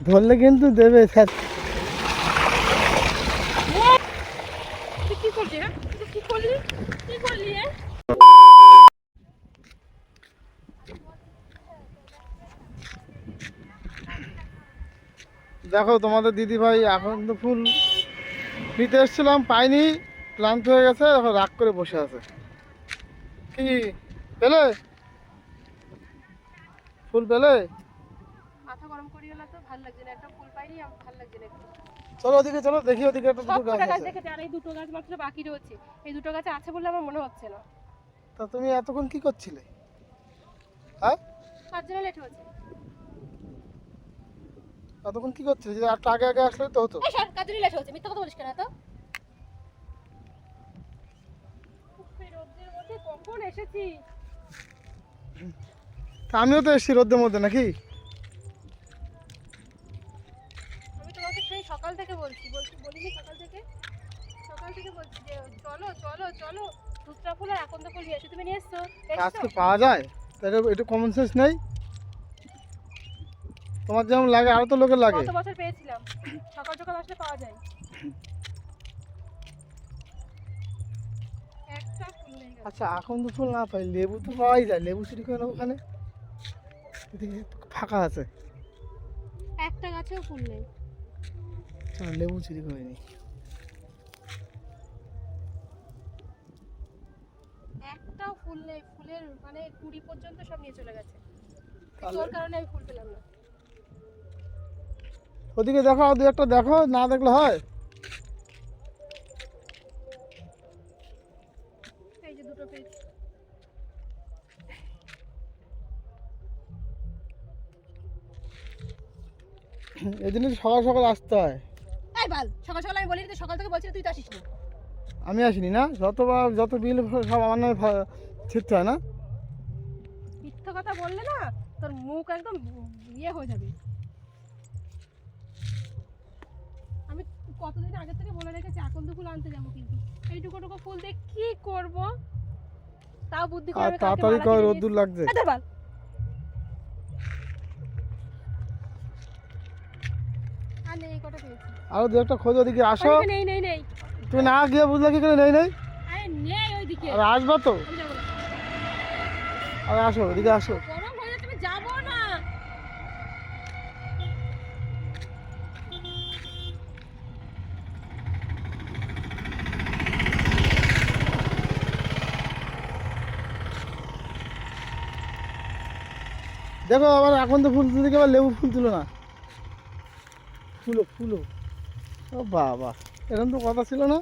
ধরলে কিন্তু দেবে স্যার। হ্যাঁ? হ্যাঁ? দেখো তোমাদের দিদি ভাই এখন তো ফুল নিতে এসেছিলাম পাইনি ক্লান্ত হয়ে গেছে এখন রাগ করে বসে আছে। কি পেলে? ফুল পেলে? মাথা গরম করি হলো তো ভালো লাগছে না। একটা ফুল পাইনি আমার ভালো লাগছে না একটু। চলো ওদিকে চলো দেখি ওদিকে একটা দুটো গাছ আছে। দেখেছি আর এই দুটো গাছ মাত্র বাকি রয়েছে। এই দুটো গাছে আছে বলে আমার মনে হচ্ছে না। তা তুমি এতক্ষণ কি করছিলে? হ্যাঁ? তার জন্য লেট হয়েছে। এতক্ষণ কি করছিলে? যদি আগে আগে আসলে তো হতো। এই কার জন্য লেট হয়েছে মিথ্যা কথা বলিস কেন তো কখন এসেছি? আমিও তো এসেছি রোদ্রের মধ্যে নাকি আমি তোমাকে সেই সকাল থেকে বলছি বলছি বলিনি সকাল থেকে সকাল থেকে বলছি যে চলো চলো এখন তো ফুল নিয়ে তুমি নিয়ে এসছো আজকে পাওয়া যায় তাহলে একটু কমন সেন্স নেই। তোমার যেমন লাগে আরও তো লোকের লাগে। গত বছর পেয়েছিলাম? সকাল সকাল আসলে পাওয়া যায়। একটা ফুল নেই। আচ্ছা এখন তো ফুল না পাই লেবু তো পাওয়াই যায় লেবু চুরি করে নেব ওখানে। ফাঁকা আছে। একটা গাছেও ফুল নেই। লেবু চুরি করে নিই। একটাও ফুল নেই ফুলের মানে কুড়ি পর্যন্ত সব নিয়ে চলে গেছে? তোর কারণে আমি ফুল পেলাম না। ওদিকে দেখো দু একটা দেখো না দেখলে হয়? এই যে দুটো পেয়েছি এই জন্য সকাল সকাল আসতে হয়। এই বাল সকাল সকাল আমি বলি সকাল থেকে বলছি তুই তো আসিস না আমি আসিনি না? যতবার যত বিল সব আমার নামে ছিটতে হয় না? মিথ্যা কথা বললে না তোর মুখ একদম ইয়ে হয়ে যাবে। আমি কতদিন আগে থেকে বলে রেখেছি আকন্দ ফুল আনতে যাব কিন্তু। এইটুকু টুকু ফুল দিয়ে কি করব? তাও বুদ্ধি করে তাড়াতাড়ি কর রোদ্দুর লাগছে। পেয়েছি। আরও দু একটা খোঁজ ওদিকে আসো। নেই নেই নেই। তুমি না গিয়ে বুঝলে কি করে? নেই নেই। আরে আসবা তো। আর আসো ওদিকে আসো। দেখো আবার এখন তো ফুল তুলতে আবার লেবু ফুল তুলো না। ফুলো ফুলো। ও বাবা। এরকম তো কথা ছিল না।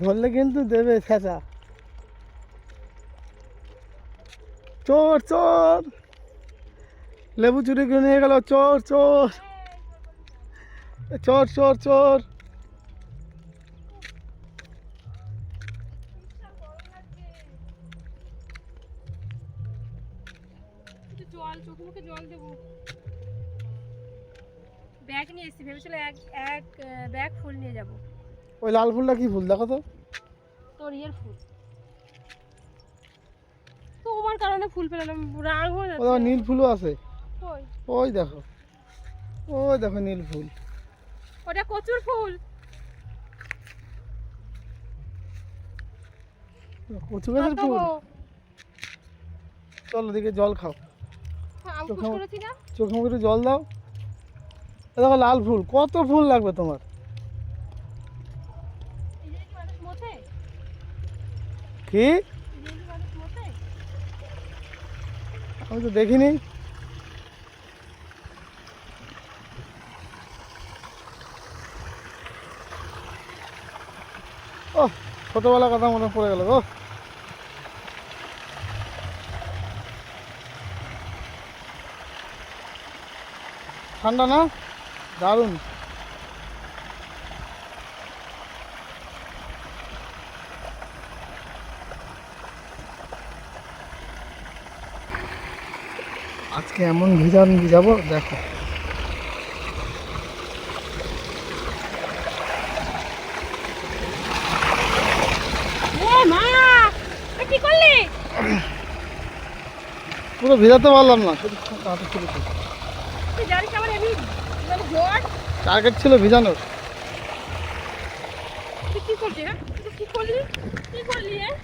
ধরলে কিন্তু দেবে ফেঁচা চোর চোর। লেবু চুরি করে নিয়ে গেল, চোর চোর। চোর চোর চোর। জল, চোখ মুখে জল দেবো। ব্যাগ নিয়ে এসেছি ভেবেছিলাম এক এক ব্যাগ ফুল নিয়ে যাব। ওই লাল ফুলটা কি ফুল? দেখো তো। তোর ইয়ের ফুল। তোমার কারণে ফুল পেলাম রাগ হয়ে যাচ্ছে। নীল ফুলও আছে। কই? ওই দেখো। ওই দেখো নীল ফুল। ওটা কচুর ফুল। কচু গাছের ফুল। চলো দিকে জল খাও। হ্যাঁ, চোখে মুখে জল দাও। দেখো লাল ফুল, কত ফুল লাগবে তোমার? কি? আমি তো দেখিনি। ও ছোটবেলা কথা মনে পড়ে গেল গো। ঠান্ডা না? দারুণ। আজকে এমন ভিজান ভিজাবো দেখো। পুরো ভিজাতে পারলাম না শুধু ছিল টার্গেট ছিল ভিজানোর। কি করলি হ্যাঁ? কি করলি? কি করলি হ্যাঁ?